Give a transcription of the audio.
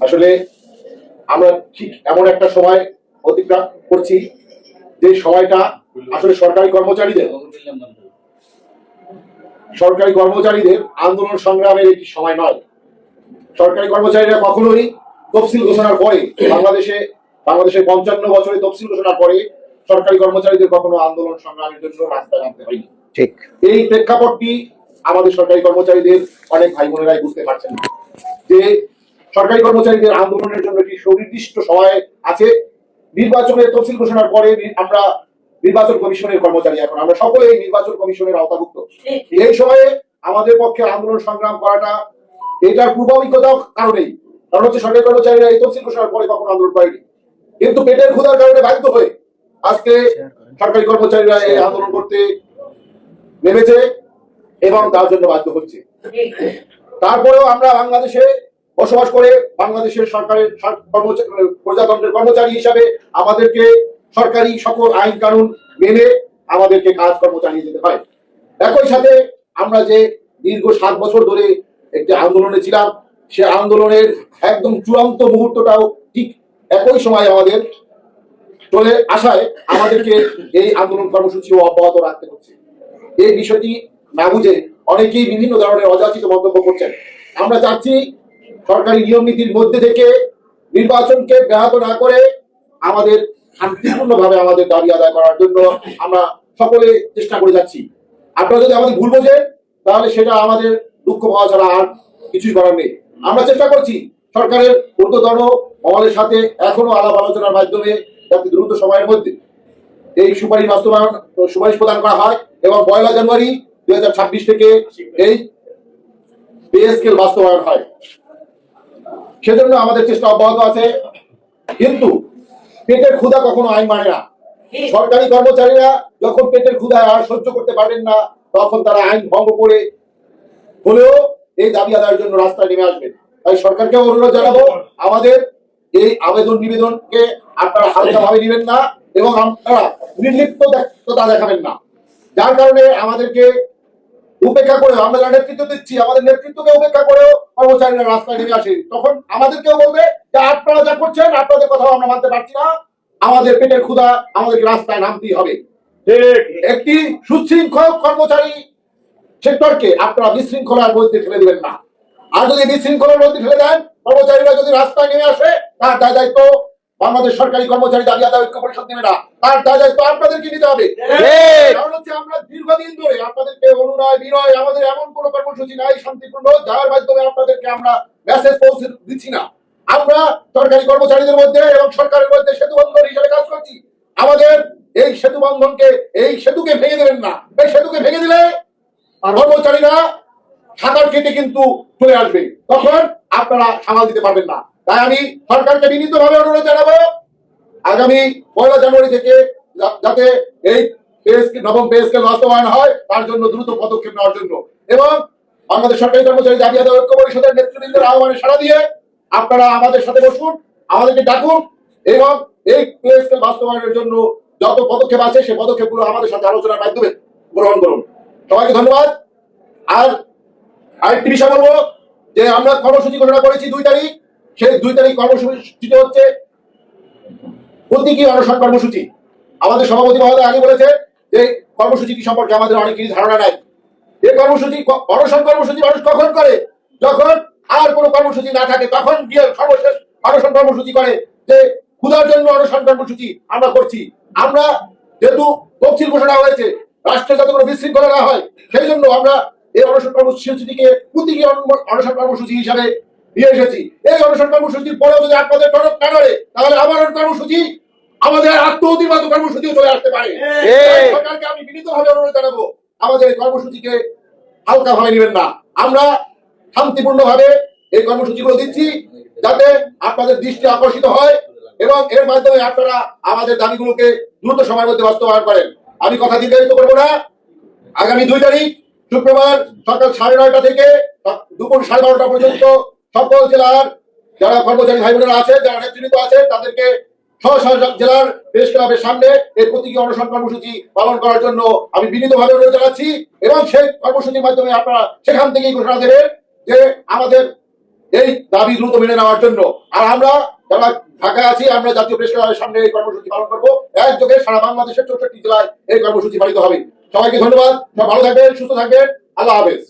আসলে আমরা ঠিক এমন একটা সময় অতিক্রম করছি যে সময়টা আসলে সরকারি কর্মচারীদের সরকারি কর্মচারীদের আন্দোলন সংগ্রামের একটি সময় নয়। সরকারি কর্মচারীরা কখনোই তফসিল ঘোষণার পরে বাংলাদেশে বাংলাদেশের পঞ্চান্ন বছরে তফসিল ঘোষণার পরে সরকারি কর্মচারীদের কখনো আন্দোলন সংগ্রামের জন্য রাস্তায় নামতে হয়নি। ঠিক। এই প্রেক্ষাপটটি আমাদের সরকারি কর্মচারীদের অনেক ভাই বোনেরাই বুঝতে পারছেন যে সরকারি কর্মচারীদের আন্দোলনের জন্য একটি সুনির্দিষ্ট সময় আছে। নির্বাচনের তফসিল ঘোষণার পরে আমরা নির্বাচন কমিশনের কর্মচারী এখন। আমরা সকলেই নির্বাচন কমিশনের আওতাভুক্ত। এই সময়ে আমাদের পক্ষে আন্দোলন সংগ্রাম করাটা এটার পূর্বাভিজ্ঞতা কারণেই। কারণ হচ্ছে সরকারি কর্মচারীরা এই তফসিল ঘোষণার পরে কখনো আন্দোলন করেনি। কিন্তু পেটের ক্ষুধার কারণে বাধ্য হয়ে আজকে সরকারি কর্মচারীরা এই আন্দোলন করতে নেমেছে এবং তার জন্য বাধ্য হচ্ছে। তারপরেও আমরা বাংলাদেশে বসবাস করে বাংলাদেশের সরকারের সর- প্রজাতন্ত্রের কর্মচারী হিসাবে আমাদেরকে সরকারি সকল আইন কানুন মেনে আমাদেরকে কাজকর্ম চালিয়ে যেতে হয়। একই সাথে আমরা যে দীর্ঘ সাত বছর ধরে একটি আন্দোলনে ছিলাম, সে আন্দোলনের একদম চূড়ান্ত মুহূর্তটাও ঠিক একই সময় আমাদের চলে আসায় আমাদেরকে এই আন্দোলন কর্মসূচিও অব্যাহত রাখতে হচ্ছে। এই বিষয়টি না বুঝে অনেকেই বিভিন্ন ধরনের অযাচিত মন্তব্য করছেন। আমরা চাচ্ছি সরকারি নিয়ম নীতির মধ্যে থেকে নির্বাচনকে ব্যাহত না করে আমাদের শান্তিপূর্ণভাবে আমাদের দাবি আদায় করার জন্য আমরা সকলে চেষ্টা করে যাচ্ছি। আপনারা যদি আমাদের ভুল বোঝেন, তাহলে সেটা আমাদের দুঃখ পাওয়া ছাড়া আর কিছুই করার নেই। আমরা চেষ্টা করছি সরকারের ঊর্ধ্বতন মহলের সাথে এখনও আলাপ আলোচনার মাধ্যমে যাতে দ্রুত সময়ের মধ্যে এই সুপারিশ বাস্তবায়ন, সুপারিশ প্রদান করা হয় এবং পয়লা জানুয়ারি দুই হাজার ছাব্বিশ থেকে এই পে বাস্তবায়ন হয়। সেজন্য আমাদের চেষ্টা অব্যাহত আছে। কিন্তু পেটের ক্ষুধা কখনো আইন মানে না। সরকারি কর্মচারীরা যখন পেটের ক্ষুধা আর সহ্য করতে পারবেন না তখন তারা আইন ভঙ্গ করে হলেও এই দাবি আদায়ের জন্য রাস্তায় নেমে আসবেন। তাই সরকারকে অনুরোধ জানাব আমাদের এই আবেদন নিবেদনকে আপনারা হালকা ভাবে নেবেন না এবং আপনারা নির্লিপ্ততা দেখাবেন না। যার কারণে আমাদেরকে উপেক্ষা করে আমরা নেতৃত্ব দিচ্ছি, আমাদের নেতৃত্বকে উপেক্ষা করেও কর্মচারীরা রাস্তায় নেমে আসে। তখন আমাদেরকেও বলবে যে, আপনারা যা করছেন, আপনাদের কথাও আমরা মানতে পারছি না। আমাদের পেটের ক্ষুধা আমাদেরকে রাস্তায় নামতেই হবে। একটি সুশৃঙ্খল কর্মচারী সেক্টরকে আপনারা বিশৃঙ্খলার মধ্যে ফেলে দিবেন না। আর যদি বিশৃঙ্খলার মধ্যে ফেলে দেন, কর্মচারীরা যদি রাস্তায় নেমে আসে, তার দায় দায়িত্ব বাংলাদেশ সরকারি কর্মচারী দাবি আদায় ঐক্য পরিষদ নেবে না। তার দায় দায়িত্ব আপনাদেরকে নিতে হবে? কারণ হচ্ছে আমরা দীর্ঘদিন ধরে আপনাদেরকে অনুনয় বিনয় আমাদের এমন কোনো কর্মসূচি নাই শান্তিপূর্ণ যার মাধ্যমে আপনাদেরকে আমরা মেসেজ পৌঁছে দিচ্ছি না। আমরা সরকারি কর্মচারীদের মধ্যে এবং সরকারের মধ্যে সেতু বন্ধন হিসেবে কাজ করছি। আমাদের এই সেতু বন্ধনকে এই সেতুকে ভেঙে দেবেন না। এই সেতুকে ভেঙে দিলে কর্মচারীরা সাঁতার কেটে কিন্তু চলে আসবে। তখন আপনারা সামাল দিতে পারবেন না। তাই আমি সরকারকে বিনীতভাবে অনুরোধ জানাব, আগামী পয়লা জানুয়ারি থেকে যাতে এই নবম পে বাস্তবায়ন হয়, তার জন্য দ্রুত পদক্ষেপ নেওয়ার জন্য। এবং বাংলাদেশ সরকারি কর্মচারী জাতি আদায় ঐক্য পরিষদের নেতৃবৃন্দের আহ্বানে সাড়া দিয়ে আপনারা আমাদের সাথে বসুন, আমাদেরকে ডাকুন এবং এই পে স্কেল বাস্তবায়নের জন্য যত পদক্ষেপ আছে সেই পদক্ষেপগুলো আমাদের সাথে আলোচনার মাধ্যমে গ্রহণ করুন। সবাইকে ধন্যবাদ। আর আরেকটি বিষয় বলব যে আমরা কর্মসূচি ঘোষণা করেছি দুই তারিখ। সেই দুই তারিখ কর্মসূচিতে হচ্ছে প্রতীকী অনশন কর্মসূচি। আমাদের সভাপতি মহোদয় আগে বলেছে যে কর্মসূচিটি সম্পর্কে আমাদের অনেক কিছু ধারণা নাই। এই কর্মসূচি ক- অনশন কর্মসূচি মানুষ কখন করে? যখন আর কোনো কর্মসূচি না থাকে, তখন গিয়ে সর্বশেষ অনশন কর্মসূচি করে যে ক্ষুধার জন্য অনশন কর্মসূচি আমরা করছি। আমরা যেহেতু তফসিল ঘোষণা হয়েছে, রাষ্ট্রে যাতে কোনো বিশৃঙ্খলা হয়, সেই জন্য আমরা এই অনশন কর্মসূচিটিকে প্রতীকী অন- অনশন কর্মসূচি হিসাবে নিয়ে এসেছি। এই অনশন কর্মসূচির পরেও যদি আপনাদের টনক না নড়ে তাহলে আমার কর্মসূচি আমাদের আত্মহতির মতো কর্মসূচিও চলে আসতে পারে। সরকারকে আমি বিনীতভাবে অনুরোধ জানাব আমাদের এই কর্মসূচিকে হালকা ভাবে নেবেন না। আমরা শান্তিপূর্ণভাবে এই কর্মসূচিগুলো দিচ্ছি যাতে আপনাদের দৃষ্টি আকর্ষিত হয় এবং এর মাধ্যমে আপনারা আমাদের দাবিগুলোকে দ্রুত সময়ের মধ্যে বাস্তবায়ন করেন। আমি কথা দীর্ঘায়িত করব না। আগামী দুই তারিখ শুক্রবার সকাল সাড়ে নয়টা থেকে দুপুর সাড়ে বারোটা পর্যন্ত সকল জেলার যারা কর্মচারী ভাই বোনেরা আছে, যারা নেতৃত্ব আছে, তাদেরকে জেলার প্রেস ক্লাবের সামনে এই প্রতীকী অনশন কর্মসূচি পালন করার জন্য আমি বিনীতভাবে অনুরোধ জানাচ্ছি এবং সেই কর্মসূচির মাধ্যমে আপনারা সেখান থেকেই ঘোষণা দেবেন যে আমাদের এই দাবি দ্রুত মেনে নেওয়ার জন্য। আর আমরা যারা ঢাকায় আছি, আমরা জাতীয় প্রেস ক্লাবের সামনে এই কর্মসূচি পালন করব। একযোগে সারা বাংলাদেশের চৌষট্টি জেলায় এই কর্মসূচি পালিত হবে। সবাইকে ধন্যবাদ। সব ভালো থাকবেন সুস্থ থাকবেন। আল্লাহ হাফেজ।